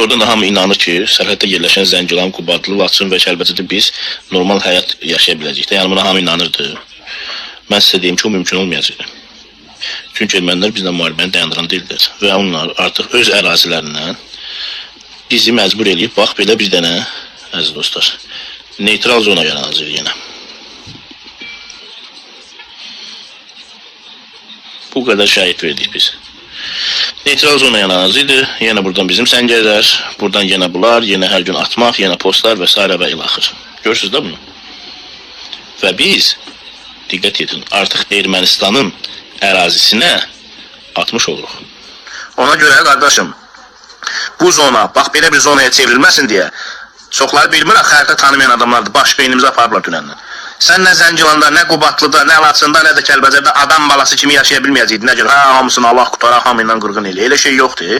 Da hamı inanır ki, sərhəddə yerləşən Zəngilan, Qubadlı, Laçın və Kəlbəcərdə biz normal həyat yaşaya biləcəyik. də. Yəni buna hamı inanırdı. Mən sizə deyim ki, o mümkün olmayacaq. Çünki ermənilər bizlə müharibəni dayandıran deyildilər və onlar artıq öz ərazilərindən bizi məcbur eləyib, bax belə bir dənə əziz dostlar, neytral zona yaranacaq yenə. Bu qədər şəhid verdik biz. Neytral zona yaranacaqdı. Yenə buradan bizim səngərlər, buradan yenə bunlar, yenə hər gün atmaq, yenə postlar və s. və ilaxır. Görürsüz də bunu? Və biz diqqət edin, artıq Ermənistanın ərazisinə atmış oluruq. Ona görə qardaşım, bu zona, bax belə bir zonaya çevrilməsin deyə çoxları bilmirəm, xəritə tanımayan adamlardır. Baş beynimizi aparıblar dünəndən. Sən nə Zəngilanda, nə Qubadlıda, nə Laçında, nə də Kəlbəcərdə adam balası kimi yaşaya bilməyəcəkdin. Nə görə? Hə, hamısını Allah qutara, hamı ilə qırğın elə. Elə şey yoxdur.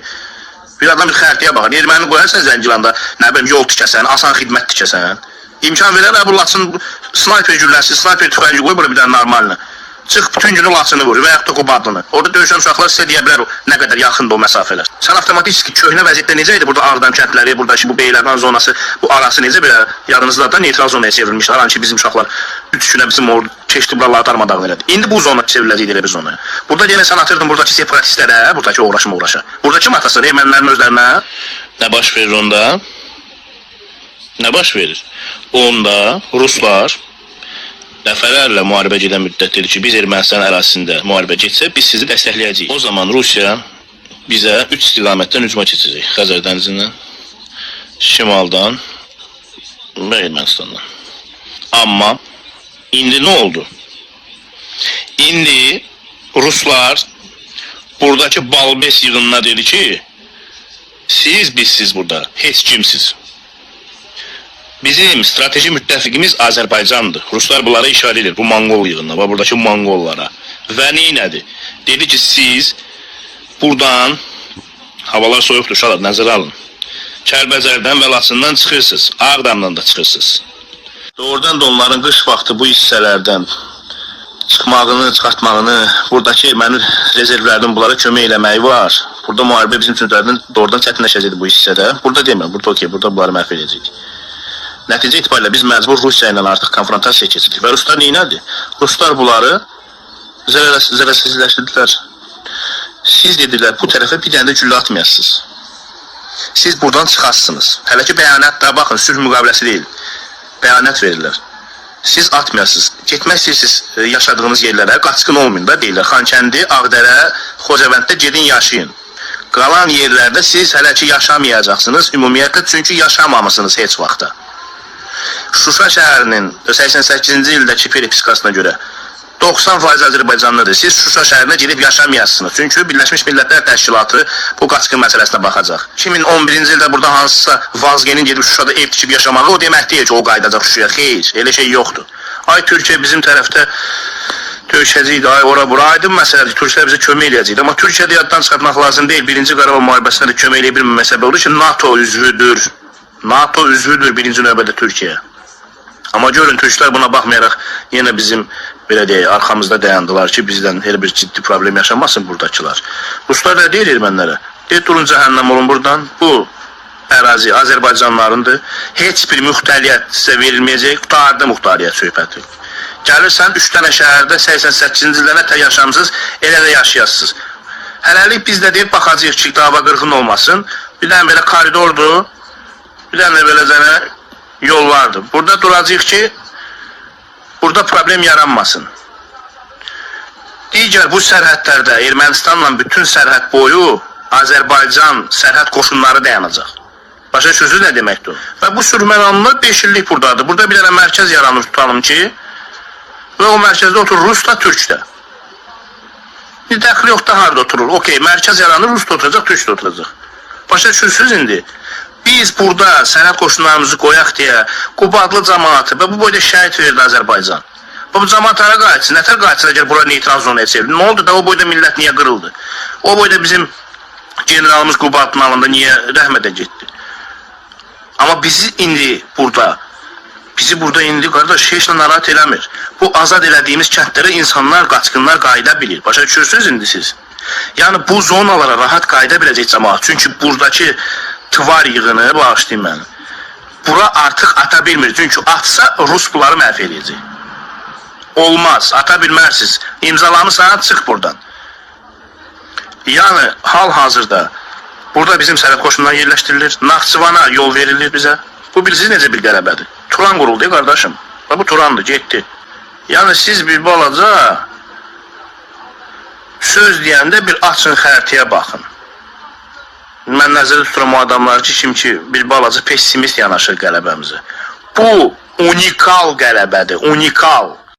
Bir adam bir xəritəyə baxır. Erməni qoyarsan Zəngilanda, nə bilim yol tikəsən, asan xidmət tikəsən. İmkan verər bu Laçın snayper gülləsi, snayper tüfəngi qoy bura bir dənə normalını. Çıx bütün günü Laçını vur və yaxud da Qubadlını. Orada döyüşən uşaqlar sizə deyə bilər o nə qədər yaxındır o məsafələr. Sən avtomatik köhnə vəziyyətdə necə idi burada Ağdam kəndləri, buradakı bu Beyləqan zonası, bu arası necə belə yadınızda da neytral zonaya çevrilmiş. Haranki bizim uşaqlar üç günə bizim orada keçdi buraları darmadağın elədi. İndi bu zona çevriləcək elə bir zona. Burada yenə sən atırdın buradakı separatistlərə, buradakı uğraşma uğraşa. Buradakı matası ermənilərin özlərinə nə baş verir onda? Nə baş verir? Onda Ruslar dəfələrlə müharibə gedən müddətdir ki, biz Ermənistan ərazisində müharibə getsə, biz sizi dəstəkləyəcəyik. O zaman Rusiya bizə üç istiqamətdən hücuma keçəcək. Xəzər dənizindən, şimaldan və Ermənistandan. Amma indi nə oldu? İndi Ruslar buradakı Balbes yığınına dedi ki, siz bizsiz burada, heç kimsiz. Bizim strateji müttəfiqimiz Azərbaycandır. Ruslar bunlara işarə edir, bu Monqol yığınına və buradakı Monqollara. Və neynədi? Dedi ki, siz buradan, havalar soyuqdur, uşaqlar, nəzərə alın. Kəlbəcərdən və Laçından çıxırsınız, Ağdamdan da çıxırsınız. Doğrudan da onların qış vaxtı bu hissələrdən çıxmağını, çıxartmağını, buradakı erməni rezervlərdən bunlara kömək eləməyi var. Burada müharibə bizim üçün doğrudan çətinləşəcəkdir bu hissədə. Burada demirəm, burada okey, burada bunları məhv edəcəyik. Nəticə itibarilə biz məcbur Rusiya ilə artıq konfrontasiya keçirdik və Ruslar neynədi? Ruslar bunları zərər, zərərsizləşdirdilər. Siz dedilər, bu tərəfə bir dənə də güllə atmayasınız. Siz buradan çıxarsınız. Hələ ki bəyanat da baxın, sülh müqaviləsi deyil. Bəyanat verirlər. Siz atmayasınız. Getmək istəyirsiniz e, yaşadığınız yerlərə, qaçqın olmayın da deyirlər. Xankəndi, Ağdərə, Xocavənddə gedin yaşayın. Qalan yerlərdə siz hələ ki yaşamayacaqsınız ümumiyyətlə çünki yaşamamısınız heç vaxtda. Şuşa şəhərinin 88-ci ildəki peripiskasına görə 90% Azərbaycanlıdır. Siz Şuşa şəhərinə gedib yaşamayasınız. Çünki Birləşmiş Millətlər Təşkilatı bu qaçqın məsələsinə baxacaq. 2011-ci ildə burada hansısa vazgenin gedib Şuşada ev tikib yaşamağı o demək deyil ki, o qayıdacaq Şuşaya. Xeyr, elə şey yoxdur. Ay Türkiyə bizim tərəfdə döyüşəcəkdi, ay ora bura aydın məsələdir. Türklər bizə kömək eləyəcəkdi. Amma Türkiyədə yaddan çıxartmaq lazım deyil. Birinci Qarabağ müharibəsində də kömək eləyə bilməmə səbəb olur ki, NATO üzvüdür. NATO üzvüdür birinci növbədə Türkiyə. Amma görün türklər buna baxmayaraq yenə bizim belə deyək, arxamızda dayandılar ki, bizdən elə bir ciddi problem yaşamasın buradakılar. Ruslar da deyir ermənilərə, deyir durun cəhənnəm olun buradan. Bu ərazi Azərbaycanlarındır. Heç bir müxtəriyyət sizə verilməyəcək. Qutardı muxtariyyət söhbəti. Gəlirsən 3 dənə şəhərdə 88-ci ildə nə yaşamısınız, elə də yaşayasınız. Hələlik biz də deyib baxacağıq ki, dava qırğın olmasın. Bir dənə belə koridordur. Bir dənə belə dənə yol vardı. Burada duracağıq ki, burada problem yaranmasın. Digər bu sərhədlərdə Ermənistanla bütün sərhəd boyu Azərbaycan sərhəd qoşunları dayanacaq. Başa düşürsünüz nə deməkdir? Və bu sürmənanlı 5 illik buradadır. Burada bir dənə mərkəz yaranır tutalım ki, və o mərkəzdə oturur Rus da, Türk də. Bir dəxli yoxdur harada oturur. Okey, mərkəz yaranır, Rus da oturacaq, Türk də oturacaq. Başa düşürsünüz indi? Biz burada sənət qoşunlarımızı qoyaq deyə Qubadlı cəmaatı və bu boyda şəhid verdi Azərbaycan. Bu cəmaat hara qayıtsın? Nətər qayıtsın əgər bura neytral zonaya çevrildi? Nə oldu da o boyda millət niyə qırıldı? O boyda bizim generalımız Qubadlının alında niyə rəhmətə getdi? Amma bizi indi burada bizi burada indi qardaş heç nə narahat eləmir. Bu azad elədiyimiz kəndlərə insanlar, qaçqınlar qayıda bilir. Başa düşürsünüz indi siz? Yəni bu zonalara rahat qayıda biləcək cəmaat. Çünki buradakı tvar yığını bağışlayın məni. Bura artıq ata bilmir. Çünki atsa Rus bunları məhv edəcək. Olmaz. Ata bilmərsiniz. İmzalamısan, çıx buradan. Yəni hal-hazırda burada bizim sərhəd qoşunları yerləşdirilir. Naxçıvana yol verilir bizə. Bu bilirsiniz necə bir qələbədir. Turan quruldu qardaşım. Bu Turandır, getdi. Yəni siz bir balaca söz deyəndə bir açın xəritəyə baxın. Mən nəzərdə tuturam o adamlar ki, kim ki bir balaca pessimist yanaşır qələbəmizə. Bu unikal qələbədir, unikal.